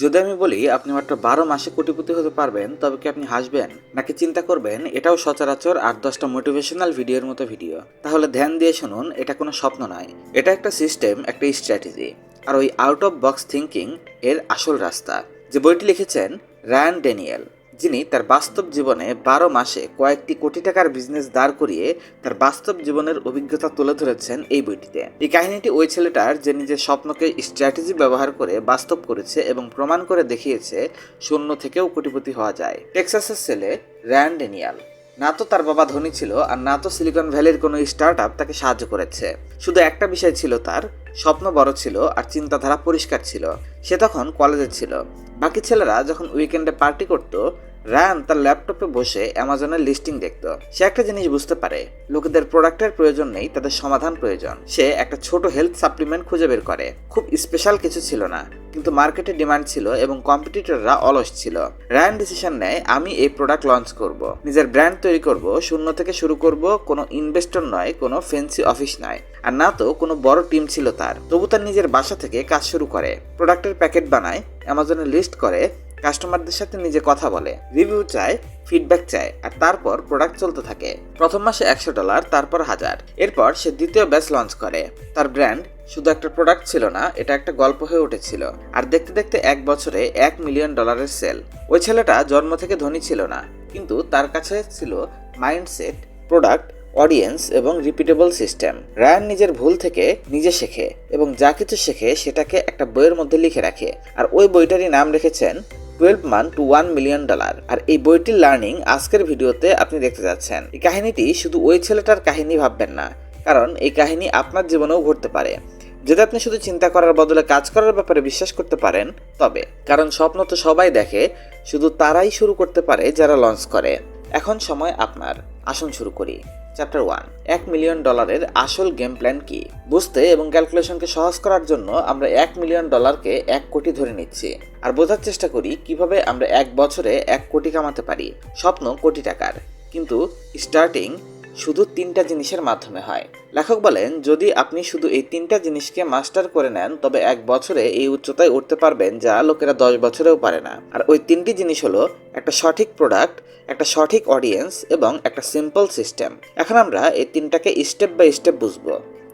যদি আমি বলি আপনি মাত্র বারো মাসে কোটিপতি হতে পারবেন, তবে কি আপনি হাসবেন? নাকি চিন্তা করবেন, এটাও সচরাচর আট দশটা মোটিভেশনাল ভিডিওর মতো ভিডিও তাহলে ধ্যান দিয়ে শুনুন, এটা কোনো স্বপ্ন নয়। এটা একটা সিস্টেম একটা স্ট্র্যাটেজি আর ওই আউট অফ বক্স থিঙ্কিং এর আসল রাস্তা। যে বইটি লিখেছেন রায়ান ড্যানিয়েল। যিনি তার বাস্তব জীবনে বারো মাসে কয়েকটি কোটি টাকার বিজনেস দাঁড় করিয়ে তার বাস্তব জীবনের অভিজ্ঞতা তুলে ধরেছেন এই বইটিতে। এই কাহিনীটি ওই ছেলেটার যে নিজের স্বপ্নকে স্ট্র্যাটেজি ব্যবহার করে বাস্তব করেছে এবং প্রমাণ করে দেখিয়েছে, শূন্য থেকেও কোটিপতি হওয়া যায়। টেক্সাসের ছেলে র্যান ডেনিয়াল। না তো তার বাবা ধনী ছিল আর না তো সিলিকন ভ্যালির কোনো স্টার্ট আপ তাকে সাহায্য করেছে। শুধু একটা বিষয় ছিল তার, স্বপ্ন বড় ছিল আর চিন্তাধারা পরিষ্কার ছিল। সে তখন কলেজে ছিল। বাকি ছেলেরা যখন উইকেন্ডে পার্টি করত রায়ান তার ল্যাপটপে বসে অ্যামাজনের লিস্টিং দেখত। সে একটা জিনিস বুঝতে পারে। লোকেদের প্রোডাক্টের প্রয়োজন নেই, তাদের সমাধান প্রয়োজন। সে একটা ছোট হেলথ সাপ্লিমেন্ট খুঁজে বের করে। খুব স্পেশাল কিছু ছিল না, কিন্তু মার্কেটে ডিমান্ড ছিল এবং কম্পিটিটররা অলস ছিল। রায়ান ডিসিশন নেয়, আমি এই প্রোডাক্ট লঞ্চ করব। নিজের ব্র্যান্ড তৈরি করব, শূন্য থেকে শুরু করব, কোনো ইনভেস্টর নয়, কোনো ফেন্সি অফিস নয় আর না তো, কোনো বড় টিম ছিল তার। তবু তার নিজের বাসা থেকে কাজ শুরু করে। প্রোডাক্টের প্যাকেট বানায় অ্যামাজনে লিস্ট করে কাস্টমারদের সাথে নিজে কথা বলে, রিভিউ চায় ফিডব্যাক চায়, আর তারপর প্রোডাক্ট চলতে থাকে। প্রথম মাসে একশো ডলার তারপর হাজার। এরপর সে দ্বিতীয় ব্যাচ লঞ্চ করে। তার ব্র্যান্ড শুধু একটা প্রোডাক্ট ছিল না, এটা একটা গল্প হয়ে উঠেছিল। আর দেখতে দেখতে এক বছরে এক মিলিয়ন ডলারের সেল ওই ছেলেটা জন্ম থেকে ধনী ছিল না, কিন্তু তার কাছে ছিল মাইন্ডসেট প্রোডাক্ট অডিয়েন্স এবং রিপিটেবল সিস্টেম রায়ান নিজের ভুল থেকে নিজে শেখে এবং যা কিছু শেখে সেটাকে একটা বইয়ের মধ্যে লিখে রাখে। আর ওই বইটারই নাম রেখেছেন twelve month to one million dollar আর এই বইটির লার্নিং আজকের ভিডিওতে আপনি দেখতে যাচ্ছেন। এই কাহিনীটি শুধু ওই ছেলেটার কাহিনী ভাববেন না, কারণ এই কাহিনী আপনার জীবনেও ঘটতে পারে। যদি আপনি শুধু চিন্তা করার বদলে কাজ করার ব্যাপারে বিশ্বাস করতে পারেন, তবে, কারণ স্বপ্ন তো সবাই দেখে, শুধু তারাই শুরু করতে পারে যারা লঞ্চ করে। এখন সময় আপনার। আসুন শুরু করি। চ্যাপ্টার ওয়ান এক মিলিয়ন ডলারের আসল গেম প্ল্যান কি? বুঝতে এবং ক্যালকুলেশনকে সহজ করার জন্য আমরা এক মিলিয়ন ডলারকে এক কোটি ধরে নিচ্ছি। আর বোঝার চেষ্টা করি কীভাবে আমরা এক বছরে এক কোটি কামাতে পারি। স্বপ্ন কোটি টাকার। কিন্তু স্টার্টিং শুধু তিনটা জিনিসের মাধ্যমে হয়। লেখক বলেন, যদি আপনি শুধু এই তিনটা জিনিসকে মাস্টার করে নেন, তবে এক বছরে এই উচ্চতায় উঠতে পারবেন যা লোকেরা দশ বছরেও পারে না। আর ওই তিনটি জিনিস হলো একটা সঠিক প্রোডাক্ট একটা সঠিক অডিয়েন্স এবং একটা সিম্পল সিস্টেম এখন আমরা এই তিনটাকে স্টেপ বাই স্টেপ বুঝব।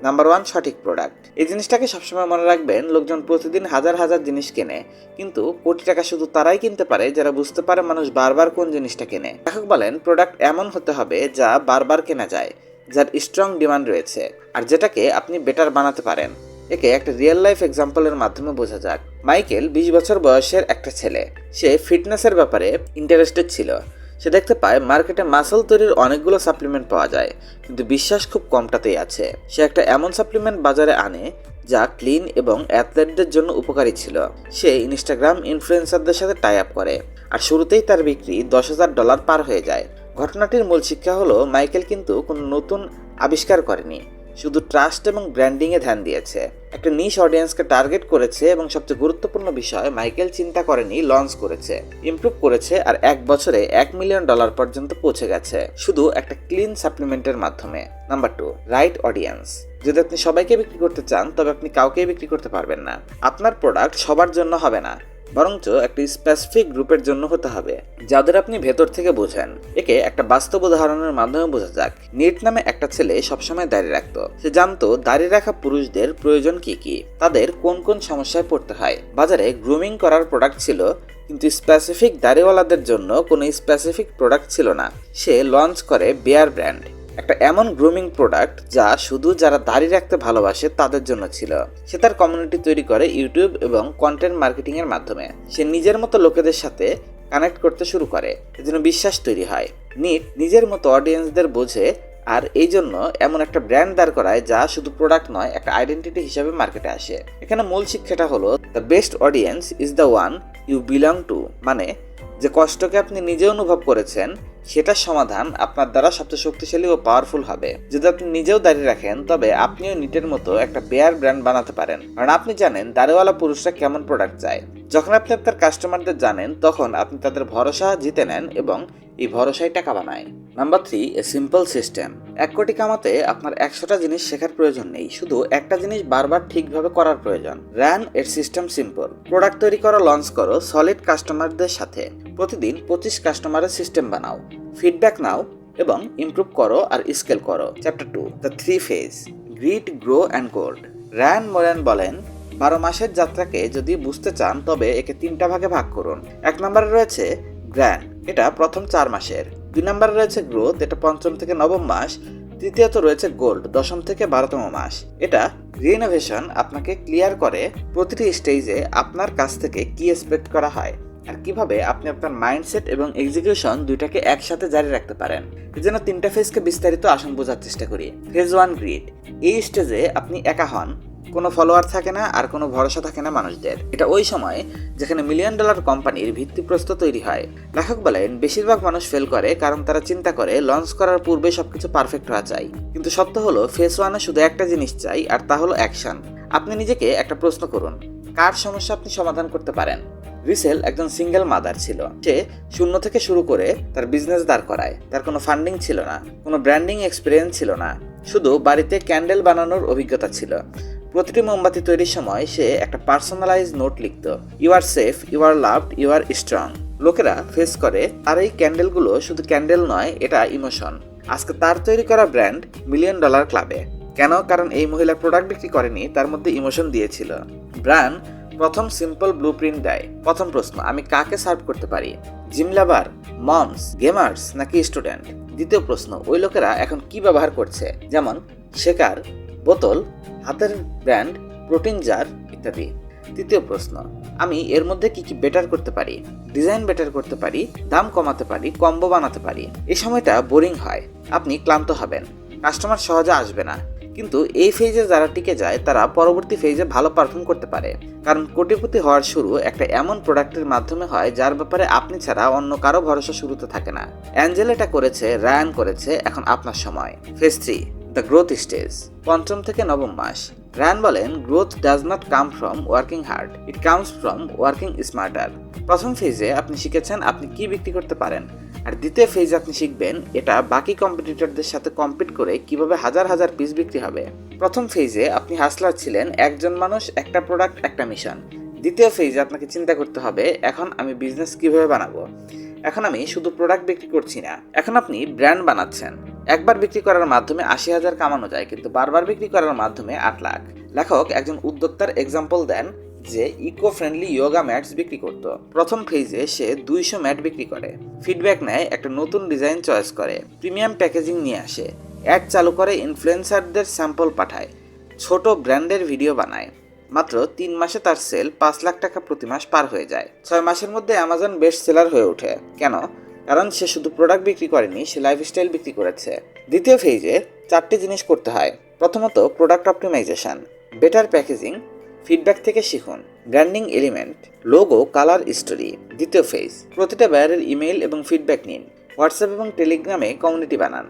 নাম্বার ওয়ান সঠিক প্রোডাক্ট এই জিনিসটাকে সবসময় মনে রাখবেন, লোকজন প্রতিদিন হাজার হাজার জিনিস কেনে, কিন্তু কোটি টাকা শুধু তারাই কিনতে পারে যারা বুঝতে পারে মানুষ বারবার কোন জিনিসটা কেনে। লেখক বলেন প্রোডাক্ট এমন হতে হবে যা বারবার কেনা যায়, যার স্ট্রং ডিমান্ড রয়েছে, আর যেটাকে আপনি বেটার বানাতে পারেন। একে একটা রিয়েল লাইফ এক্সাম্পলের মাধ্যমে বোঝা যাক। মাইকেল বিশ বছর বয়সের একটা ছেলে। সে ফিটনেসের ব্যাপারে ইন্টারেস্টেড ছিল। সে দেখতে পায় মার্কেটে মাসল তৈরির অনেকগুলো সাপ্লিমেন্ট পাওয়া যায়, কিন্তু বিশ্বাস খুব কমটাতেই আছে। সে একটা এমন সাপ্লিমেন্ট বাজারে আনে যা ক্লিন এবং অ্যাথলেটদের জন্য উপকারী ছিল। সে ইনস্টাগ্রাম ইনফ্লুয়েন্সারদের সাথে টাই আপ করে। আর শুরুতেই তার বিক্রি দশ হাজার ডলার পার হয়ে যায়। ঘটনাটির মূল শিক্ষা হলো, মাইকেল কিন্তু কোনো নতুন আবিষ্কার করেনি। শুধু ট্রাস্ট এবং ব্র্যান্ডিংয়ে ধ্যান দিয়েছে। একটা নিশ অডিয়েন্সকে টার্গেট করেছে এবং সবচেয়ে গুরুত্বপূর্ণ বিষয় মাইকেল চিন্তা করেনি লঞ্চ করেছে। ইমপ্রুভ করেছে আর এক বছরে এক মিলিয়ন ডলার পর্যন্ত পৌঁছে গেছে। শুধু একটা ক্লিন সাপ্লিমেন্টের মাধ্যমে। নাম্বার টু রাইট অডিয়েন্স যদি আপনি সবাইকে বিক্রি করতে চান, তবে আপনি কাউকেই বিক্রি করতে পারবেন না। আপনার প্রোডাক্ট সবার জন্য হবে না। বরঞ্চ একটি স্পেসিফিক গ্রুপের জন্য হতে হবে, যাদের আপনি ভেতর থেকে বোঝেন। একে একটা বাস্তব উদাহরণের মাধ্যমে বোঝা যাক। নিট নামে একটা ছেলে সবসময় দাঁড়িয়ে রাখতো। সে জানতো দাঁড়িয়ে রাখা পুরুষদের প্রয়োজন কি কি, তাদের কোন কোন সমস্যায় পড়তে হয়। বাজারে গ্রুমিং করার প্রোডাক্ট ছিল, কিন্তু স্পেসিফিক দাড়িওয়ালাদের জন্য কোনো স্পেসিফিক প্রোডাক্ট ছিল না। সে লঞ্চ করে বেয়ার ব্র্যান্ড একটা এমন গ্রুমিং প্রোডাক্ট যা শুধু যারা দাড়ি রাখতে ভালোবাসে তাদের জন্য ছিল। সে তার কমিউনিটি তৈরি করে ইউটিউব এবং কন্টেন্ট মার্কেটিং এর মাধ্যমে। সে নিজের মতো লোকেদের সাথে কানেক্ট করতে শুরু করে। এজন্য বিশ্বাস তৈরি হয়। নিট নিজের মতো অডিয়েন্সদের বোঝে আর এই জন্য এমন একটা ব্র্যান্ড দাঁড় করায় যা শুধু প্রোডাক্ট নয়, একটা আইডেন্টিটি হিসাবে মার্কেটে আসে। এখানে মূল শিক্ষাটা হলো the best audience is the one you belong to মানে যে কষ্টকে আপনি নিজে অনুভব করেছেন, সেটার সমাধান আপনার দ্বারা সবচেয়ে শক্তিশালী ও পাওয়ারফুল হবে। যদি আপনি নিজেও দাঁড়িয়ে রাখেন, তবে আপনিও নিটের মতো একটা বেয়ার ব্র্যান্ড বানাতে পারেন। কারণ আপনি জানেন, দাড়িওয়ালা পুরুষরা কেমন প্রোডাক্ট চায়। যখন আপনি আপনার কাস্টমারদের জানেন, তখন আপনি তাদের ভরসা জিতে নেন এবং এই ভরসায় টাকা বানায়। Number three a simple system এক কোটি কামাতে আপনার একশোটা জিনিস শেখার প্রয়োজন নেই। শুধু একটা জিনিস বারবার ঠিকভাবে করার প্রয়োজন। র্যান এর সিস্টেম সিম্পল প্রোডাক্ট তৈরি করো লঞ্চ করো সলিড কাস্টমারদের সাথে। প্রতিদিন পঁচিশ কাস্টমারের সিস্টেম বানাও। ফিডব্যাক নাও এবং ইমপ্রুভ করো আর স্কেল করো। Chapter two the three phase grit grow and gold Ryan Moran বলেন, বারো মাসের যাত্রাকে যদি বুঝতে চান, তবে একে তিনটা ভাগে ভাগ করুন। এক নম্বরে রয়েছে গ্র্যান্ড এটা প্রথম চার মাসের। দুই নম্বরে রয়েছে গ্রোথ এটা পঞ্চম থেকে নবম মাস। তৃতীয়ত রয়েছে গোল্ড দশম থেকে বারোতম মাস। এটা রিনোভেশন আপনাকে ক্লিয়ার করে প্রতিটি স্টেজে আপনার কাছ থেকে কি এক্সপেক্ট করা হয়। আর কীভাবে আপনি আপনার মাইন্ডসেট এবং এক্সিকিউশন দুইটাকে একসাথে জারি রাখতে পারেন। জন্য তিনটা ফেজকে বিস্তারিত আসন বোঝার চেষ্টা করি। ফেজ ওয়ান গ্রিড এই স্টেজে আপনি একা হন। কোনো ফলোয়ার থাকে না আর কোনো ভরসা থাকে না মানুষদের। এটা ওই সময় যেখানে মিলিয়ন ডলার কোম্পানির ভিত্তিপ্রস্তর তৈরি হয়। লেখক বলেন, বেশিরভাগ মানুষ ফেল করে কারণ তারা চিন্তা করে লঞ্চ করার পূর্বে সবকিছু পারফেক্ট হওয়া চাই। কিন্তু সত্য হলো ফেস ওয়ানে শুধু একটা জিনিস চাই, আর তা হলো অ্যাকশন আপনি নিজেকে একটা প্রশ্ন করুন। কার সমস্যা আপনি সমাধান করতে পারেন? রিসেল একজন সিঙ্গেল মাদার ছিল। সে শূন্য থেকে শুরু করে তার বিজনেস দাঁড় করায়। তার কোনো ফান্ডিং ছিল না, কোনো ব্র্যান্ডিং এক্সপিরিয়েন্স ছিল না। শুধু বাড়িতে ক্যান্ডেল বানানোর অভিজ্ঞতা ছিল। প্রতিটি মোমবাতি তৈরির সময় সে একটা personalise note লিখত you are safe you are loved you are strong লোকেরা ফেস করে, আর এই ক্যান্ডেলগুলো শুধু ক্যান্ডেল নয়, এটা ইমোশন আজকে তার তৈরি করা ব্র্যান্ড মিলিয়ন ডলার ক্লাবে কেন? কারণ এই মহিলা প্রোডাক্ট বিক্রি করেনি, তার মধ্যে ইমোশন দিয়েছিল। ব্র্যান্ড প্রথম সিম্পল ব্লু প্রিন্ট দেয়। প্রথম প্রশ্ন, আমি কাকে সার্ভ করতে পারি? জিম লাভার মমস গেমার্স নাকি স্টুডেন্ট দ্বিতীয় প্রশ্ন, ওই লোকেরা এখন কি ব্যবহার করছে? যেমন শেকার বোতল, হাতের ব্র্যান্ড প্রোটিন জার ইত্যাদি। তৃতীয় প্রশ্ন, আমি এর মধ্যে কি কি বেটার করতে পারি? ডিজাইন বেটার করতে পারি, দাম কমাতে পারি কম্বো বানাতে পারি। এই সময়টা বোরিং হয়, আপনি ক্লান্ত হবেন। কাস্টমার সহজে আসবে না। কিন্তু এই ফেজে যারা টিকে যায়, তারা পরবর্তী ফেজে ভালো পারফর্ম করতে পারে। কারণ কোটিপতি হওয়ার শুরু একটা এমন প্রোডাক্টের মাধ্যমে হয়, যার ব্যাপারে আপনি ছাড়া অন্য কারও ভরসা শুরুতে থাকে না। অ্যাঞ্জেল এটা করেছে, রায়ান করেছে, এখন আপনার সময়। Phase three the growth stage পঞ্চম থেকে নবম মাস। রায়ান বলেন growth does not come from working hard it comes from working smarter প্রথম ফেজে আপনি শিখেছেন আপনি কি বিক্রি করতে পারেন। আর দ্বিতীয় ফেজ আপনি শিখবেন এটা বাকি কম্পিটিটরদের সাথে কম্পিট করে কীভাবে হাজার হাজার পিস বিক্রি হবে। প্রথম ফেজে আপনি হাসলার ছিলেন, একজন মানুষ, একটা প্রোডাক্ট একটা মিশন দ্বিতীয় ফেজে আপনাকে চিন্তা করতে হবে, এখন আমি বিজনেস কীভাবে বানাবো? এখন আমি শুধু প্রোডাক্ট বিক্রি করছি না, এখন আপনি ব্র্যান্ড বানাচ্ছেন। একবার বিক্রি করার মাধ্যমে আশি হাজার কামানো যায়, কিন্তু বারবার বিক্রি করার মাধ্যমে আট লাখ। লেখক একজন উদ্যোক্তার এক্সাম্পল দেন যে ইকো ফ্রেন্ডলি ইয়োগা ম্যাটস বিক্রি করত। প্রথম ফেজে সে দুইশো ম্যাট বিক্রি করে। ফিডব্যাক নেয়, একটা নতুন ডিজাইন চয়েস করে। প্রিমিয়াম প্যাকেজিং নিয়ে আসে। অ্যাড চালু করে ইনফ্লুয়েন্সারদের স্যাম্পল পাঠায়। ছোট ব্র্যান্ডের ভিডিও বানায়। মাত্র তিন মাসে তার সেল পাঁচ লাখ টাকা প্রতি মাস পার হয়ে যায়। ছয় মাসের মধ্যে অ্যামাজন বেস্ট সেলার হয়ে ওঠে। কেন? কারণ সে শুধু প্রোডাক্ট বিক্রি করেনি, সে লাইফস্টাইল বিক্রি করেছে। দ্বিতীয় ফেজে চারটি জিনিস করতে হয়। প্রথমত product optimisation better packaging feedback থেকে শিখুন। Branding element logo colour story দ্বিতীয় ফেজ প্রতিটা ব্যয়ারের ইমেইল এবং ফিডব্যাক নিন। হোয়াটসঅ্যাপ এবং টেলিগ্রামে কমিউনিটি বানান।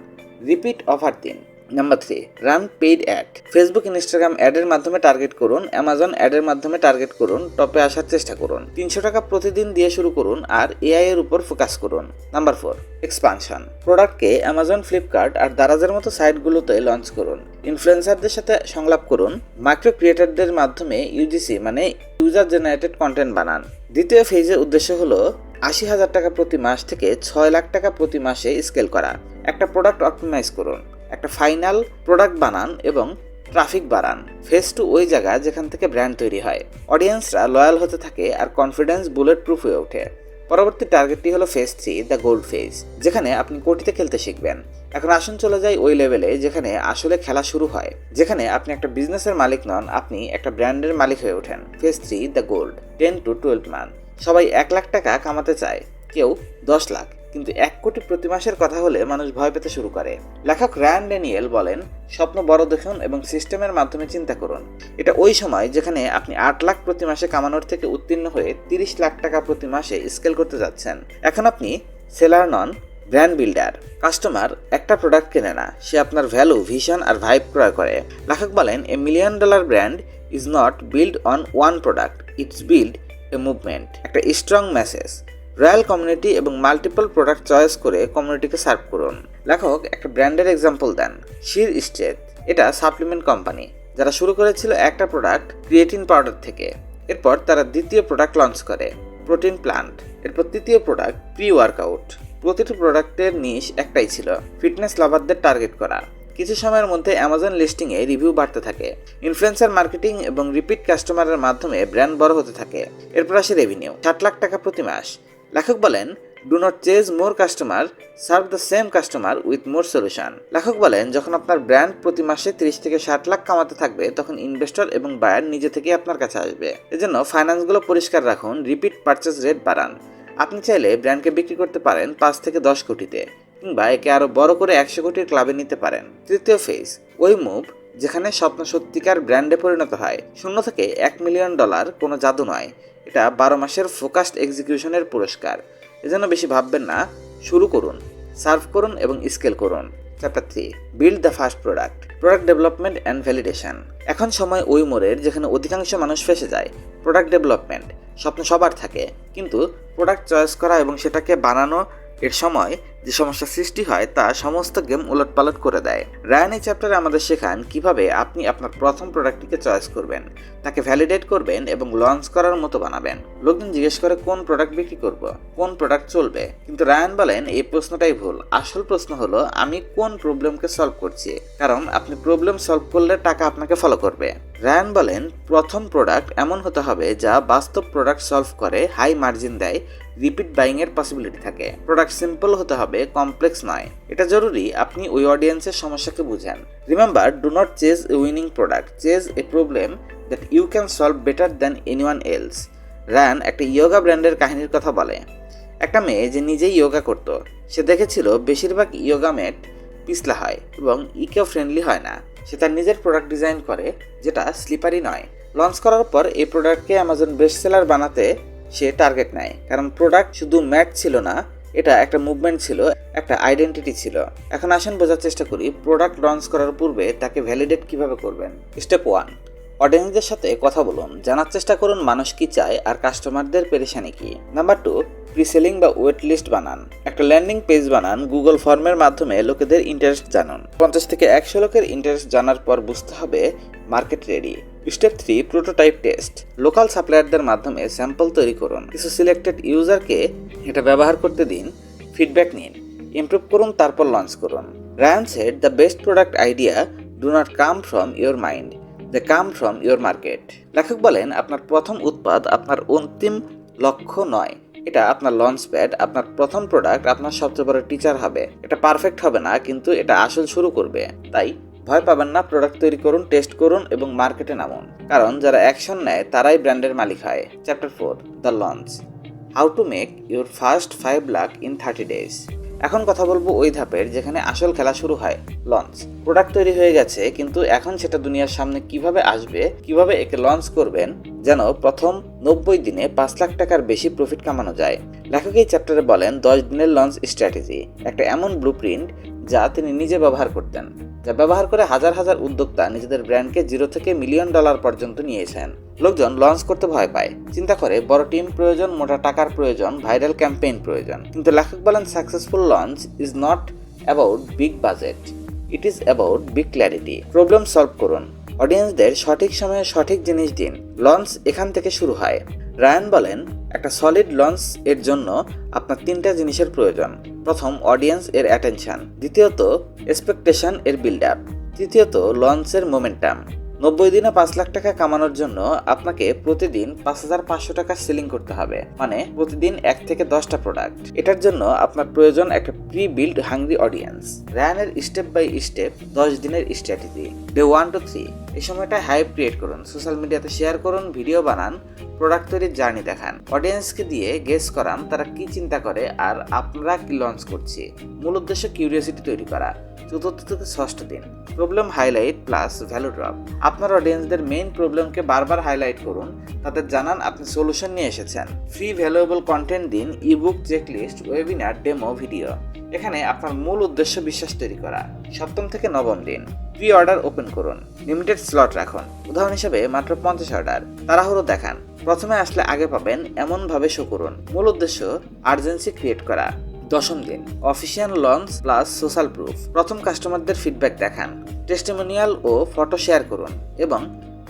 রিপিট অফার দিন। Number three run paid ad Facebook Instagram অ্যাডের মাধ্যমে টার্গেট করুন অ্যামাজন অ্যাডের মাধ্যমে টার্গেট করুন টপে আসার চেষ্টা করুন। তিনশো টাকা প্রতিদিন দিয়ে শুরু করুন আর এআই এর উপর ফোকাস করুন। নাম্বার ফোর এক্সপানশন প্রোডাক্টকে অ্যামাজন ফ্লিপকার্ট আর দারাজের মতো সাইটগুলোতে লঞ্চ করুন। ইনফ্লুয়েন্সারদের সাথে সংলাপ করুন। মাইক্রো ক্রিয়েটারদের মাধ্যমে ইউজিসি মানে ইউজার জেনারেটেড কন্টেন্ট বানান। দ্বিতীয় ফেজের উদ্দেশ্য হলো আশি হাজার টাকা প্রতি মাস থেকে ছয় লাখ টাকা প্রতি মাসে স্কেল করা। একটা প্রোডাক্ট অপটিমাইজ করুন। একটা ফাইনাল প্রোডাক্ট বানান এবং ট্রাফিক বাড়ান, ফেস টু ওই জায়গা যেখান থেকে ব্র্যান্ড তৈরি হয়। অডিয়েন্সরা লয়াল হতে থাকে আর কনফিডেন্স বুলেট প্রুফ হয়ে ওঠে। পরবর্তী টার্গেটটি হলো phase three, the gold phase যেখানে আপনি কোটিতে খেলতে শিখবেন। এখন আসুন চলে যাই ওই লেভেলে যেখানে আসলে খেলা শুরু হয়, যেখানে আপনি একটা বিজনেসের মালিক নন, আপনি একটা ব্র্যান্ডের মালিক হয়ে ওঠেন। Phase three, the gold, ten to twelve month. সবাই এক লাখ টাকা কামাতে চায়, কেউ দশ লাখ। কিন্তু এক কোটি প্রতি মাসের কথা হলে মানুষ ভয় পেতে শুরু করে। লেখক র্যান ড্যানিয়েল বলেন, স্বপ্ন বড় দেখুন এবং সিস্টেমের মাধ্যমে চিন্তা করুন। এটা ওই সময় যেখানে আপনি আট লাখ প্রতি মাসে কামানোর থেকে উত্তীর্ণ হয়ে তিরিশ লাখ টাকা প্রতি মাসে স্কেল করতে যাচ্ছেন। এখন আপনি সেলার নন, ব্র্যান্ড বিল্ডার। কাস্টমার একটা প্রোডাক্ট কেনে না, সে আপনার ভ্যালু, ভিশন আর ভাইব ক্রয় করে। লেখক বলেন, a million dollar brand is not build on one product, it's build a movement. একটা স্ট্রং মেসেজ। রয়্যাল কমিউনিটি এবং মাল্টিপল প্রোডাক্ট চয়েস করে কমিউনিটিকে সার্ভ করুন। লেখক একটা ব্র্যান্ডের এক্সাম্পল দেন, শির স্টেট এটা সাপ্লিমেন্ট কোম্পানি, যারা শুরু করেছিল একটা প্রোডাক্ট ক্রিয়েটিন পাউডার থেকে। এরপর তারা দ্বিতীয় প্রোডাক্ট লঞ্চ করে, প্রোটিন প্লান্ট। এরপর তৃতীয় প্রোডাক্ট প্রি ওয়ার্কআউট প্রতিটি প্রোডাক্টের নিশ একটাই ছিল, ফিটনেস লাভারদের টার্গেট করা। কিছু সময়ের মধ্যে অ্যামাজন লিস্টিংয়ে রিভিউ বাড়তে থাকে। ইনফ্লুয়েন্সার মার্কেটিং এবং রিপিট কাস্টমারের মাধ্যমে ব্র্যান্ড বড় হতে থাকে। এরপর আসে রেভিনিউ ষাট লাখ টাকা প্রতি মাস। লেখক বলেন do not chase more customer serve the same customer with more solution লেখক বলেন, যখন আপনার ব্র্যান্ড প্রতি মাসে তিরিশ থেকে ষাট লাখ কামাতে থাকবে, তখন ইনভেস্টর এবং বায়ার নিজে থেকে আপনার কাছে আসবে। এজন্য ফাইন্যান্সগুলো পরিষ্কার রাখুন রিপিট পারচেস রেট বাড়ান। আপনি চাইলে ব্র্যান্ডকে বিক্রি করতে পারেন পাঁচ থেকে দশ কোটিতে, কিংবা একে আরও বড় করে একশো কোটির ক্লাবে নিতে পারেন। তৃতীয় ফেজ ওই মুভ যেখানে স্বপ্ন সত্যিকার ব্র্যান্ডে পরিণত হয়। শূন্য থেকে এক মিলিয়ন ডলার কোনো জাদু নয়। এটা বারো মাসের ফোকাসড এক্সিকিউশনের পুরস্কার। এজন্য বেশি ভাববেন না, শুরু করুন, সার্ভ করুন এবং স্কেল করুন। Chapter three build the first product product development and validation এখন সময় ওই মোড়ের যেখানে অধিকাংশ মানুষ ফেসে যায়। প্রোডাক্ট ডেভেলপমেন্ট স্বপ্ন সবার থাকে, কিন্তু প্রোডাক্ট চয়েস করা এবং সেটাকে বানানো এর সময় যে সমস্যা সৃষ্টি হয় তা সমস্ত গেম উলটপালট করে দেয়। রায়ান এই চ্যাপ্টারে আমাদের শেখান কীভাবে আপনি আপনার প্রথম প্রোডাক্টটিকে চয়েস করবেন, তাকে ভ্যালিডেট করবেন এবং লঞ্চ করার মতো বানাবেন। লোকজন জিজ্ঞেস করে, কোন প্রোডাক্ট বিক্রি করব? কোন প্রোডাক্ট চলবে? কিন্তু রায়ান বলেন, এই প্রশ্নটাই ভুল। আসল প্রশ্ন হলো, আমি কোন প্রবলেমকে সলভ করছি? কারণ আপনি প্রবলেম সলভ করলে টাকা আপনাকে ফলো করবে। রায়ান বলেন, প্রথম প্রোডাক্ট এমন হতে হবে যা বাস্তব প্রোডাক্ট সলভ করে হাই মার্জিন দেয় রিপিট বাইং এর পসিবিলিটি থাকে। প্রোডাক্ট সিম্পল হতে হবে কমপ্লেক্স নয়। এটা জরুরি আপনি ওই অডিয়েন্সের সমস্যাকে বুঝেন। Remember do not chase a winning product chase a problem that you can solve better than anyone else Ryan একটা ইয়োগা ব্র্যান্ডের কাহিনীর কথা বলে। একটা মেয়ে যে নিজেই ইয়োগা করত, সে দেখেছিল বেশিরভাগ ইয়োগা ম্যাট পিছলা হয় এবং ইকো ফ্রেন্ডলি হয় না। সে তার নিজের প্রোডাক্ট ডিজাইন করে, যেটা স্লিপারি নয়। লঞ্চ করার পর এই প্রোডাক্টকে অ্যামাজন বেস্ট সেলার বানাতে সে টার্গেট নেয়। কারণ প্রোডাক্ট শুধু ম্যাট ছিল না এটা একটা মুভমেন্ট ছিল, একটা আইডেন্টিটি ছিল। এখন আসেন বোঝার চেষ্টা করি প্রোডাক্ট লঞ্চ করার পূর্বে তাকে ভ্যালিডেট কীভাবে করবেন? স্টেপ ওয়ান অডিয়েন্সদের সাথে কথা বলুন, জানার চেষ্টা করুন মানুষ কি চায় আর কাস্টমারদের পেরেশানি কি। নাম্বার টু প্রিসেলিং বা ওয়েট লিস্ট বানান। একটা ল্যান্ডিং পেজ বানান গুগল ফর্মের মাধ্যমে লোকেদের ইন্টারেস্ট জানুন। পঞ্চাশ থেকে একশো লোকের ইন্টারেস্ট জানার পর বুঝতে হবে market ready step three prototype test. Local সাপ্লায়ারদের মাধ্যমে স্যাম্পল তৈরি করুন। কিছু সিলেক্টেড ইউজারকে এটা ব্যবহার করতে দিন। ফিডব্যাক নিন। ইমপ্রুভ করুন, তারপর লঞ্চ করুন। Ryan said the best product idea do not come from your mind the come from your market লেখক বলেন, আপনার প্রথম উৎপাদ আপনার অন্তিম লক্ষ্য নয়। এটা আপনার লঞ্চ প্যাড আপনার প্রথম প্রোডাক্ট আপনার সবচেয়ে বড় টিচার হবে। এটা পারফেক্ট হবে না, কিন্তু এটা আসল শুরু করবে। তাই ভয় পাবেন না প্রোডাক্ট তৈরি করুন টেস্ট করুন এবং মার্কেটে নামুন। কারণ যারা অ্যাকশন নেয়, তারাই ব্র্যান্ডের মালিক হয়। Chapter four the launch how to make your first five lakh in thirty days এখন কথা বলব ওই ধাপের যেখানে আসল খেলা শুরু হয় লঞ্চ প্রোডাক্ট তৈরি হয়ে গেছে, কিন্তু এখন সেটা দুনিয়ার সামনে কীভাবে আসবে, কীভাবে একে লঞ্চ করবেন, যেন প্রথম নব্বই দিনে পাঁচ লাখ টাকার বেশি প্রফিট কামানো যায়। লেখক এই চ্যাপ্টারে বলেন, দশ দিনের লঞ্চ স্ট্র্যাটেজি একটা এমন ব্লু যা তিনি নিজে ব্যবহার করতেন, যা ব্যবহার করে হাজার হাজার উদ্যোক্তা নিজেদের ব্র্যান্ডকে জিরো থেকে মিলিয়ন ডলার পর্যন্ত নিয়েছেন। লোকজন লঞ্চ করতে ভয় পায়। চিন্তা করে, বড় টিম প্রয়োজন, মোটা টাকার প্রয়োজন, ভাইরাল ক্যাম্পেইন প্রয়োজন। কিন্তু লেখক বলেন successful launch is not about big budget it is about big clarity problem solve করুন। অডিয়েন্সদের সঠিক সময়ে সঠিক জিনিস দিন। লঞ্চ এখান থেকে শুরু হয়। রায়ান বলেন, একটা সলিড লঞ্চ এর জন্য আপনার তিনটা জিনিসের প্রয়োজন। প্রথম অডিয়েন্স এর অ্যাটেনশন দ্বিতীয়ত এক্সপেকটেশন এর বিল্ড আপ তৃতীয়ত লঞ্চের মোমেন্টাম নব্বই দিনে পাঁচ লাখ টাকা কামানোর জন্য আপনাকে প্রতিদিন পাঁচ হাজার পাঁচশো টাকা সেলিং করতে হবে। মানে প্রতিদিন এক থেকে দশটা প্রোডাক্ট এটার জন্য আপনার প্রয়োজন একটা প্রি বিল্ড হাংরি অডিয়েন্স র্যানের স্টেপ বাই স্টেপ দশ দিনের strategy day one two three এই সময়টা হাইপ ক্রিয়েট করুন। সোশ্যাল মিডিয়াতে শেয়ার করুন ভিডিও বানান প্রোডাক্ট তৈরির জার্নি দেখান। অডিয়েন্সকে দিয়ে গেস করান, তারা কি চিন্তা করে আর আপনারা কি লঞ্চ করছে। মূল উদ্দেশ্য কিউরিয়াসিটি তৈরি করা। চতুর্থ থেকে ষষ্ঠ দিন। Problem highlight plus value drop আপনার অডিয়েন্সদের মেইন প্রবলেমকে বারবার হাইলাইট করুন তাদের জানান আপনি সলিউশন নিয়ে এসেছেন। ফ্রি ভ্যালুয়েবল কন্টেন্ট দিন ebook checklist webinar demo video এখানে আপনার মূল উদ্দেশ্য বিশ্বাস তৈরি করা। সপ্তম থেকে নবম দিন। প্রি অর্ডার ওপেন করুন। লিমিটেড স্লট রাখুন। উদাহরণ হিসেবে মাত্র পঞ্চাশ অর্ডার তাড়াহুড়ো দেখান। প্রথমে আসলে আগে পাবেন, এমনভাবে শো করুন। মূল উদ্দেশ্য আর্জেন্সি ক্রিয়েট করা। দশম দিন official launch plus social proof প্রথম কাস্টমারদের ফিডব্যাক দেখান টেস্টিমোনিয়াল ও ফটো শেয়ার করুন এবং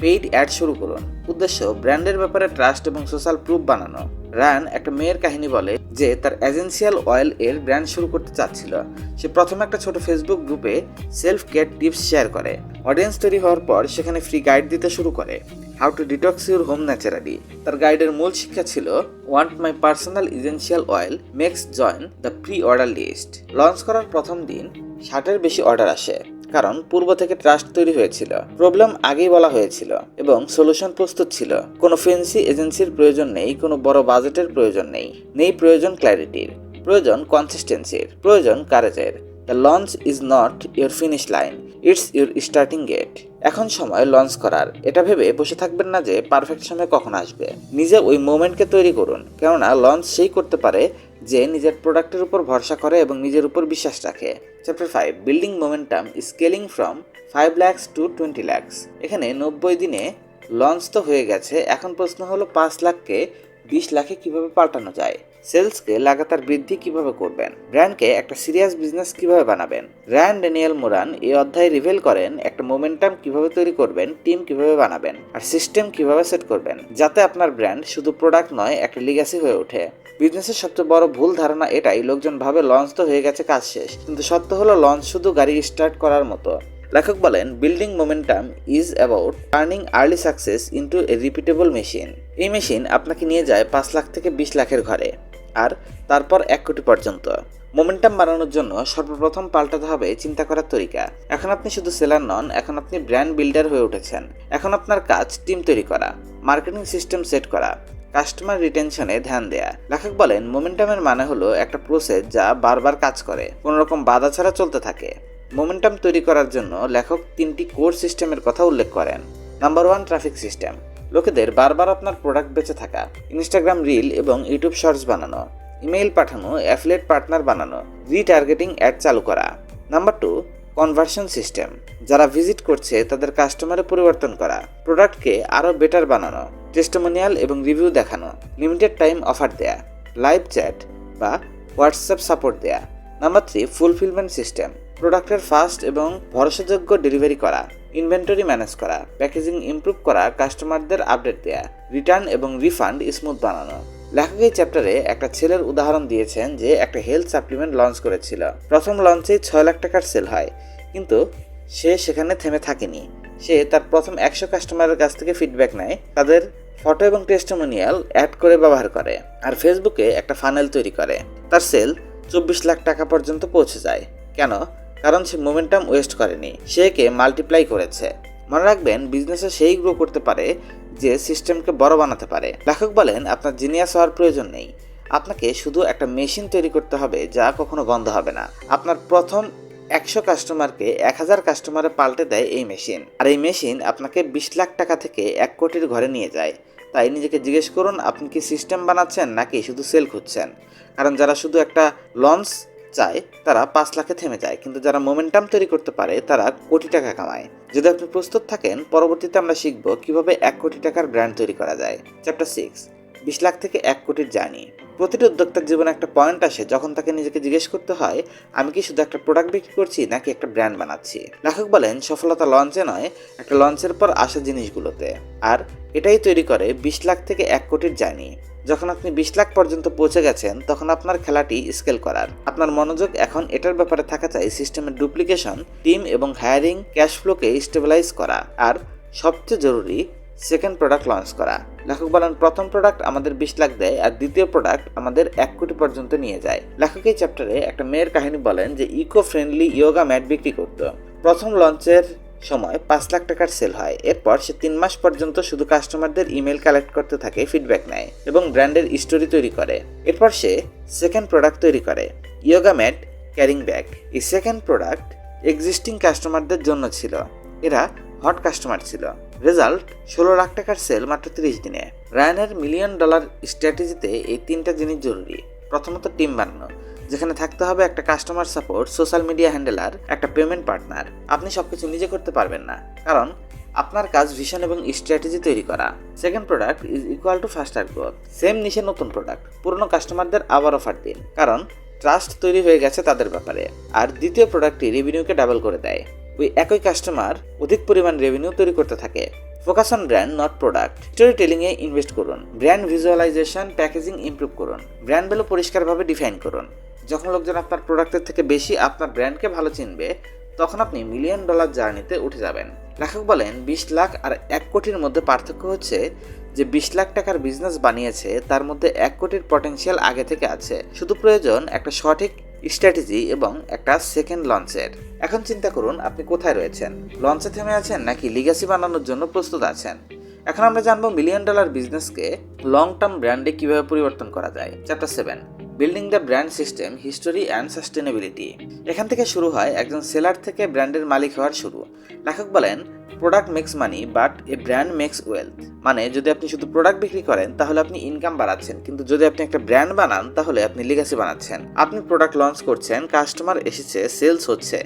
পেইড অ্যাড শুরু করুন। উদ্দেশ্য ব্র্যান্ডের ব্যাপারে ট্রাস্ট এবং সোশ্যাল প্রুফ বানানো। রায়ান একটা মেয়ের কাহিনী বলে যে তার এজেন্সিয়াল অয়েল এর ব্র্যান্ড শুরু করতে চাচ্ছিল। সে প্রথমে একটা ছোট ফেসবুক গ্রুপে সেলফ কেয়ার টিপস শেয়ার করে। অডিয়েন্স তৈরি হওয়ার পর সেখানে ফ্রি গাইড দিতে শুরু করে। How to detox your home naturally তার গাইডের মূল শিক্ষা ছিল want my personal essential oil makes join the pre order list launch করার প্রথম দিন ষাটের বেশি অর্ডার আসে, কারণ পূর্ব থেকে ট্রাস্ট তৈরি হয়েছিল। প্রবলেম আগেই বলা হয়েছিল এবং সলিউশন প্রস্তুত ছিল। কোনো ফেন্সি এজেন্সির প্রয়োজন নেই, কোনো বড় বাজেটের প্রয়োজন নেই। নেই প্রয়োজন ক্ল্যারিটির প্রয়োজন কনসিস্টেন্সির প্রয়োজন কারেজের the launch is not your finish line it's your starting gate এখন সময় লঞ্চ করার। এটা ভেবে বসে থাকবেন না যে পারফেক্ট সময় কখন আসবে। নিজে ওই মোমেন্টকে তৈরি করুন। কেননা লঞ্চ সেই করতে পারে যে নিজের প্রোডাক্টের উপর ভরসা করে এবং নিজের উপর বিশ্বাস রাখে। Chapter five building momentum scaling from five lakhs to twenty lakhs এখানে নব্বই দিনে লঞ্চ তো হয়ে গেছে। এখন প্রশ্ন হলো পাঁচ লাখকে বিশ লাখে কীভাবে পাল্টানো যায়? সেলসকে লাগাতার বৃদ্ধি কীভাবে করবেন? ব্র্যান্ডকে একটা সিরিয়াস বিজনেস কীভাবে বানাবেন? র্যান ড্যানিয়েল মোরান এই অধ্যায়ে রিভেল করেন একটা মোমেন্টাম কীভাবে তৈরি করবেন, টিম কীভাবে বানাবেন আর সিস্টেম কীভাবে সেট করবেন, যাতে আপনার ব্র্যান্ড শুধু প্রোডাক্ট নয়, একটা লিগাসি হয়ে ওঠে। বিজনেসের সবচেয়ে বড় ভুল ধারণা এটাই, লোকজন ভাবে লঞ্চ তো হয়ে গেছে, কাজ শেষ। কিন্তু সত্য হলো, লঞ্চ শুধু গাড়ি স্টার্ট করার মতো। লেখক বলেন, building momentum is about turning early success into a repeatable machine. এই মেশিন আপনাকে নিয়ে যায় পাঁচ লাখ থেকে বিশ লাখের ঘরে, আর তারপর এক কোটি পর্যন্ত। মোমেন্টাম বাড়ানোর জন্য সর্বপ্রথম পাল্টাতে হবে চিন্তা করার তরিকা। এখন আপনি শুধু সেলার নন, এখন আপনি ব্র্যান্ড বিল্ডার হয়ে উঠেছেন। এখন আপনার কাজ টিম তৈরি করা, মার্কেটিং সিস্টেম সেট করা, কাস্টমার রিটেনশনে ধ্যান দেয়া। লেখক বলেন, মোমেন্টামের মানে হলো একটা প্রসেস যা বারবার কাজ করে। কোনো রকম বাধা ছাড়া চলতে থাকে। মোমেন্টাম তৈরি করার জন্য লেখক তিনটি কোর সিস্টেমের কথা উল্লেখ করেন। নাম্বার ওয়ান ট্রাফিক সিস্টেম লোকেদের বারবার আপনার প্রোডাক্ট বেঁচে থাকা ইনস্টাগ্রাম রিল এবং ইউটিউব শর্টস বানানো ইমেইল পাঠানো অ্যাফিলেট পার্টনার বানানো রিটার্গেটিং অ্যাড চালু করা। নাম্বার টু কনভার্সন সিস্টেম যারা ভিজিট করছে, তাদের কাস্টমারে পরিবর্তন করা প্রোডাক্টকে আরও বেটার বানানো টেস্টমোনিয়াল এবং রিভিউ দেখানো লিমিটেড টাইম অফার দেয়া লাইভ চ্যাট বা হোয়াটসঅ্যাপ সাপোর্ট দেয়া। নাম্বার থ্রি ফুলফিলমেন্ট সিস্টেম প্রোডাক্টের ফাস্ট এবং ভরসাযোগ্য ডেলিভারি করা, ইনভেন্টরি ম্যানেজ করা, প্যাকেজিং ইমপ্রুভ করা, কাস্টমারদের আপডেট দেয়া, রিটার্ন এবং রিফান্ড স্মুথ বানানো। লেখক এই চ্যাপ্টারে একটা ছেলের উদাহরণ দিয়েছেন যে একটা হেলথ সাপ্লিমেন্ট লঞ্চ করেছিল। প্রথম লঞ্চেই ছয় লাখ টাকার সেল হয়, কিন্তু সে সেখানে থেমে থাকেনি। সে তার প্রথম একশো কাস্টমারের কাছ থেকে ফিডব্যাক নেয়, তাদের ফটো এবং টেস্টিমোনিয়াল অ্যাড করে ব্যবহার করে, আর ফেসবুকে একটা ফানেল তৈরি করে। তার সেল চব্বিশ লাখ টাকা পর্যন্ত পৌঁছে যায়। কেন? কারণ সে মোমেন্টাম ওয়েস্ট করেনি। সে একে মাল্টিপ্লাই করেছে। মনে রাখবেন বিজনেসে সেই গ্রো করতে পারে যে সিস্টেমকে বড় বানাতে পারে। লেখক বলেন, আপনার জিনিয়াস হওয়ার প্রয়োজন নেই। আপনাকে শুধু একটা মেশিন তৈরি করতে হবে যা কখনো বন্ধ হবে না। আপনার প্রথম একশো কাস্টমারকে এক হাজার কাস্টমারে পাল্টে দেয় এই মেশিন আর এই মেশিন আপনাকে বিশ লাখ টাকা থেকে এক কোটির ঘরে নিয়ে যায়। তাই নিজেকে জিজ্ঞেস করুন, আপনি কি সিস্টেম বানাচ্ছেন নাকি শুধু সেল খুঁজছেন? কারণ যারা শুধু একটা লঞ্চ চায়, তারা পাঁচ লাখে থেমে যায়। কিন্তু যারা মোমেন্টাম তৈরি করতে পারে, তারা কোটি টাকা কামায়। যদি আপনি প্রস্তুত থাকেন, পরবর্তীতে আমরা শিখব কীভাবে এক কোটি টাকার ব্র্যান্ড তৈরি করা যায়। চ্যাপ্টার সিক্স বিশ লাখ থেকে এক কোটির জার্নি প্রতিটি উদ্যোক্তার জীবনে একটা পয়েন্ট আসে, যখন তাকে নিজেকে জিজ্ঞেস করতে হয়, আমি কি শুধু একটা প্রোডাক্ট বিক্রি করছি, নাকি একটা ব্র্যান্ড বানাচ্ছি? লেখক বলেন, সফলতা লঞ্চে নয়, একটা লঞ্চের পর আসা জিনিসগুলোতে। আর এটাই তৈরি করে বিশ লাখ থেকে এক কোটির জার্নি যখন আপনি বিশ লাখ পর্যন্ত পৌঁছে গেছেন, তখন আপনার খেলাটি স্কেল করার। আপনার মনোযোগ এখন এটার ব্যাপারে থাকা চাই সিস্টেমের ডুপ্লিকেশন টিম এবং হায়ারিং ক্যাশ ফ্লোকে স্টেবিলাইজ করা। আর সবচেয়ে জরুরি সেকেন্ড প্রোডাক্ট লঞ্চ করা। লেখক বলেন, প্রথম প্রোডাক্ট আমাদের বিশ লাখ দেয় আর দ্বিতীয় প্রোডাক্ট আমাদের এক কোটি পর্যন্ত নিয়ে যায়। লেখক এই চ্যাপ্টারে একটা মেয়ের কাহিনী বলেন যে ইকো ফ্রেন্ডলি ইয়োগা ম্যাট বিক্রি করত। প্রথম লঞ্চের সময় পাঁচ লাখ টাকার সেল হয়। এরপর সে তিন মাস পর্যন্ত শুধু কাস্টমারদের ইমেল কালেক্ট করতে থাকে ফিডব্যাক নেয় এবং ব্র্যান্ডের স্টোরি তৈরি করে। এরপর সে সেকেন্ড প্রোডাক্ট তৈরি করে ইয়োগা ম্যাট ক্যারিং ব্যাগ এই সেকেন্ড প্রোডাক্ট এক্সিস্টিং কাস্টমারদের জন্য ছিল। এরা হট কাস্টমার ছিল। রেজাল্ট ষোলো লাখ টাকার সেল মাত্র তিরিশ দিনে। রায়ানের মিলিয়ন ডলার স্ট্র্যাটেজিতে এই তিনটা জিনিস জরুরি। প্রথমত টিম বানানো। যেখানে থাকতে হবে একটা customer support social media handler একটা পেমেন্ট পার্টনার আপনি সবকিছু নিজে করতে পারবেন না। কারণ আপনার কাজ ভিশন এবং স্ট্র্যাটেজি তৈরি করা। Second product is equal to faster growth same niche নতুন প্রোডাক্ট পুরনো কাস্টমারদের আবার অফার দিন। কারণ ট্রাস্ট তৈরি হয়ে গেছে তাদের ব্যাপারে। আর দ্বিতীয় প্রোডাক্টটি রেভিনিউকে ডাবল করে দেয়। ওই একই কাস্টমার অধিক পরিমাণ রেভিনিউ তৈরি করতে থাকে। Focus on brand not product story টেলিংয়ে invest করুন। ব্র্যান্ড ভিজুয়ালাইজেশন প্যাকেজিং ইমপ্রুভ করুন। ব্র্যান্ড ভ্যালু পরিষ্কারভাবে ডিফাইন করুন। যখন লোকজন আপনার প্রোডাক্টের থেকে বেশি আপনার ব্র্যান্ডকে ভালো চিনবে, তখন আপনি মিলিয়ন ডলার জার্নিতে উঠে যাবেন। লেখক বলেন, বিশ লাখ আর এক কোটির মধ্যে পার্থক্য হচ্ছে যে বিশ লাখ টাকার বিজনেস বানিয়েছে, তার মধ্যে এক কোটির পটেনশিয়াল আগে থেকে আছে। শুধু প্রয়োজন একটা সঠিক স্ট্র্যাটেজি এবং একটা সেকেন্ড লঞ্চের এখন চিন্তা করুন, আপনি কোথায় রয়েছেন? লঞ্চে থেমে আছেন নাকি লিগাসি বানানোর জন্য প্রস্তুত আছেন? এখন আমরা জানব মিলিয়ন ডলার বিজনেসকে লং টার্ম ব্র্যান্ডে কীভাবে পরিবর্তন করা যায়? Chapter seven building the brand system history and sustainability এখান থেকে শুরু হয় একজন সেলার থেকে ব্র্যান্ডের মালিক হওয়ার শুরু। লেখক বলেন product makes money but a brand makes wealth মানে যদি আপনি শুধু প্রোডাক্ট বিক্রি করেন, তাহলে আপনি ইনকাম বাড়াচ্ছেন। কিন্তু যদি আপনি একটা ব্র্যান্ড বানান, তাহলে আপনি লিগাসি বানাচ্ছেন। আপনি প্রোডাক্ট লঞ্চ করছেন কাস্টমার এসেছে সেলস হচ্ছে।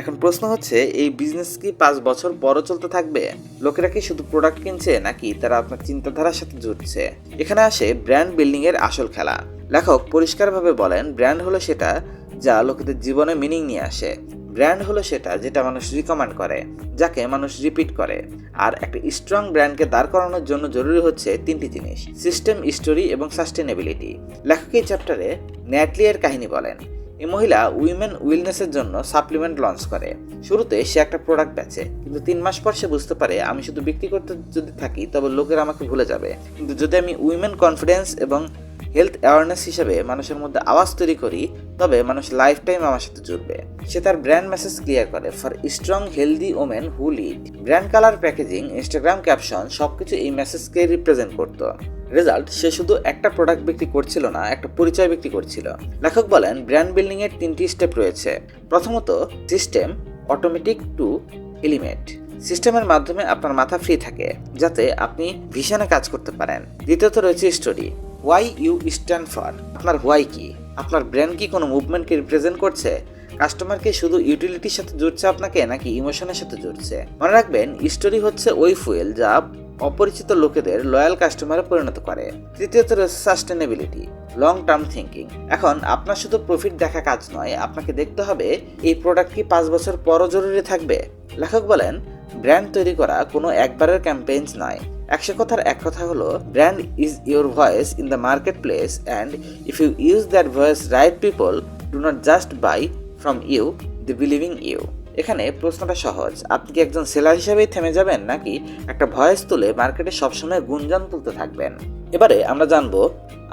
এখন প্রশ্ন হচ্ছে, এই বিজনেস কি পাঁচ বছর পরও চলতে থাকবে? লোকেরা কি শুধু প্রোডাক্ট কিনছে, নাকি তারা আপনার চিন্তাধারার সাথে জুড়ছে এখানে আসে ব্র্যান্ড বিল্ডিং এর আসল খেলা। লেখক পরিষ্কারভাবে বলেন ব্র্যান্ড হলো সেটা যা লোকেদের জীবনে মিনিং নিয়ে আসে। ব্র্যান্ড হলো সেটা যেটা মানুষ রিকমেন্ড করে, যাকে মানুষ রিপিট করে। আর একটা স্ট্রং ব্র্যান্ডকে দাঁড় করানোর জন্য জরুরি হচ্ছে তিনটি জিনিস সিস্টেম স্টোরি এবং সাস্টেনেবিলিটি লেখক এই চ্যাপ্টারে ন্যাটলি এর কাহিনী বলেন এই মহিলা উইমেন উইলনেসের জন্য সাপ্লিমেন্ট লঞ্চ করে। শুরুতে সে একটা প্রোডাক্ট বেচে, কিন্তু তিন মাস পর সে বুঝতে পারে আমি শুধু বিক্রি করতে যদি থাকি, তবে লোকের আমাকে ভুলে যাবে। কিন্তু যদি আমি উইমেন কনফিডেন্স এবং হেলথ অ্যাওয়ারনেস হিসেবে মানুষের মধ্যে আওয়াজ তৈরি করি, তবে মানুষ লাইফ টাইম আমার সাথে জুড়বে। সে তার ব্র্যান্ড মেসেজ ক্লিয়ার করে for strong healthy women who lead brand colour packaging Instagram caption সবকিছু এই মেসেজকে রিপ্রেজেন্ট করতো। রেজাল্ট সে শুধু একটা প্রোডাক্ট বিক্রি করছিল না, একটা পরিচয় বিক্রি করছিল। লেখক বলেন ব্র্যান্ড বিল্ডিং এর তিনটি স্টেপ রয়েছে। প্রথমত সিস্টেম অটোমেটিক টু এলিমেন্ট সিস্টেমের মাধ্যমে আপনার মাথা ফ্রি থাকে, যাতে আপনি ভিশনে কাজ করতে পারেন। দ্বিতীয়ত রয়েছে story why you stand for আপনার হোয়াই কি? আপনার ব্র্যান্ড কি কোনো মুভমেন্টকে রিপ্রেজেন্ট করছে? কাস্টমারকে শুধু ইউটিলিটির সাথে জুড়ছে আপনাকে নাকি ইমোশনের সাথে জুড়ছে? মনে রাখবেন স্টোরি হচ্ছে ওই ফুয়েল যা অপরিচিত লোকেদের লয়াল কাস্টমারে পরিণত করে। তৃতীয়ত রয়েছে সাস্টেনেবিলিটি লং টার্ম থিঙ্কিং এখন আপনার শুধু প্রফিট দেখা কাজ নয়, আপনাকে দেখতে হবে এই প্রোডাক্ট কি পাঁচ বছর পরও জরুরি থাকবে। লেখক বলেন ব্র্যান্ড তৈরি করা কোনো একবারের ক্যাম্পেইনস নয় একশো কথার এক কথা হলো brand is your voice in the market place and if you use that voice right people do not just buy from you they believing you এখানে প্রশ্নটা সহজ। আপনি কি একজন সেলার হিসেবেই থেমে যাবেন নাকি একটা ভয়েস তুলে মার্কেটে সবসময় গুঞ্জন তুলতে থাকবেন? এবারে আমরা জানব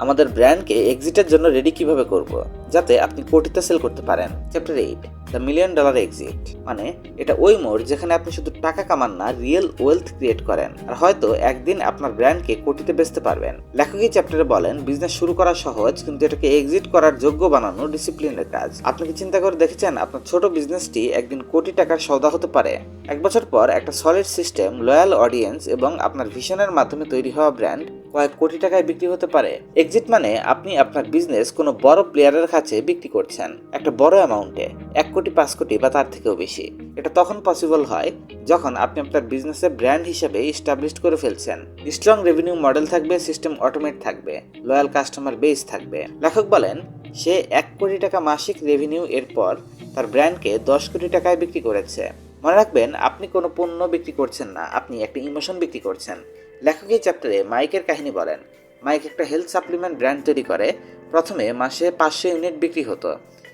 আমাদের ব্র্যান্ডকে এক্সিটের জন্য রেডি কীভাবে করব, যাতে আপনি কোটিতে সেল করতে পারেন। Chapter eight the million dollar exit মানে এটা ওই মোড় যেখানে আপনি শুধু টাকা কামান না রিয়েল ওয়েলথ ক্রিয়েট করেন। আর হয়তো একদিন আপনার ব্র্যান্ডকে কোটিতে বেচতে পারবেন। লেখক এই চ্যাপ্টারে বলেন বিজনেস শুরু করা সহজ, কিন্তু এটাকে এক্সিট করার যোগ্য বানানো ডিসিপ্লিনের কাজ। আপনি কি চিন্তা করে দেখেছেন আপনার ছোট বিজনেসটি একদিন কোটি টাকার সৌদা হতে পারে? এক বছর পর একটা সলিড সিস্টেম লয়াল অডিয়েন্স এবং আপনার ভিশনের মাধ্যমে তৈরি হওয়া ব্র্যান্ড কয়েক কোটি টাকায় বিক্রি হতে পারে। এক্সিট মানে আপনি আপনার বিজনেস কোনো বড় প্লেয়ারের কাছে বিক্রি করছেন, একটা বড় অ্যামাউন্টে এক কোটি, পাঁচ কোটি বা তার থেকেও বেশি। এটা তখন পসিবল হয় যখন আপনি আপনার বিজনেসে ব্র্যান্ড হিসেবে ইস্টাবলিশ করে ফেলছেন। স্ট্রং রেভিনিউ মডেল থাকবে সিস্টেম অটোমেট থাকবে লয়াল কাস্টমার বেস থাকবে। লেখক বলেন, সে এক কোটি টাকা মাসিক রেভিনিউ এরপর তার ব্র্যান্ডকে দশ কোটি টাকায় বিক্রি করেছে। মনে রাখবেন, আপনি কোনো পণ্য বিক্রি করছেন না, আপনি একটা ইমোশন বিক্রি করছেন। লেখক এই চ্যাপ্টারে মাইকের কাহিনী বলেন। মাইক একটা হেলথ সাপ্লিমেন্ট ব্র্যান্ড তৈরি করে। প্রথমে মাসে পাঁচশো ইউনিট বিক্রি হতো।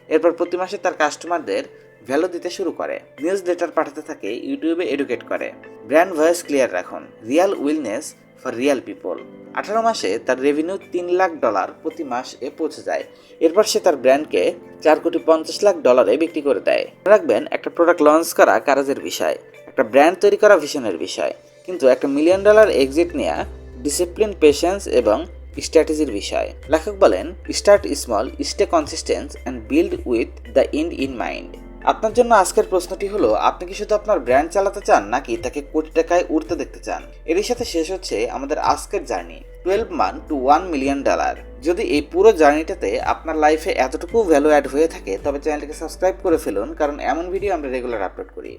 এরপর প্রতি মাসে তার কাস্টমারদের ভ্যালু দিতে শুরু করে। নিউজ লেটার পাঠাতে থাকে, ইউটিউবে এডুকেট করে। ব্র্যান্ড ভয়েস ক্লিয়ার রাখুন। Real wellness for real people আঠারো মাসে তার রেভিনিউ তিন লাখ ডলার প্রতি মাস এ পৌঁছে যায়। এরপর সে তার ব্র্যান্ডকে চার কোটি পঞ্চাশ লাখ ডলারে বিক্রি করে দেয়। রাখবেন, একটা প্রোডাক্ট লঞ্চ করা কারাজের বিষয়, একটা ব্র্যান্ড তৈরি করা ভিশনের বিষয়। কিন্তু একটা মিলিয়ন ডলার এক্সিট নেওয়া ডিসিপ্লিন পেশেন্স এবং স্ট্র্যাটেজির বিষয়। লেখক বলেন start small stay consistence and build with the end in mind আপনার জন্য আজকের প্রশ্নটি হলো, আপনি কি শুধু আপনার ব্র্যান্ড চালাতে চান, নাকি তাকে কোটি টাকায় উঠতে দেখতে চান? এরই সাথে শেষ হচ্ছে আমাদের আজকের journey twelve month to one million dollar যদি এই পুরো জার্নিটাতে আপনার লাইফে এতটুকু ভ্যালু অ্যাড হয়ে থাকে, তবে চ্যানেলটিকে সাবস্ক্রাইব করে ফেলুন, কারণ এমন ভিডিও আমরা রেগুলার আপলোড করি।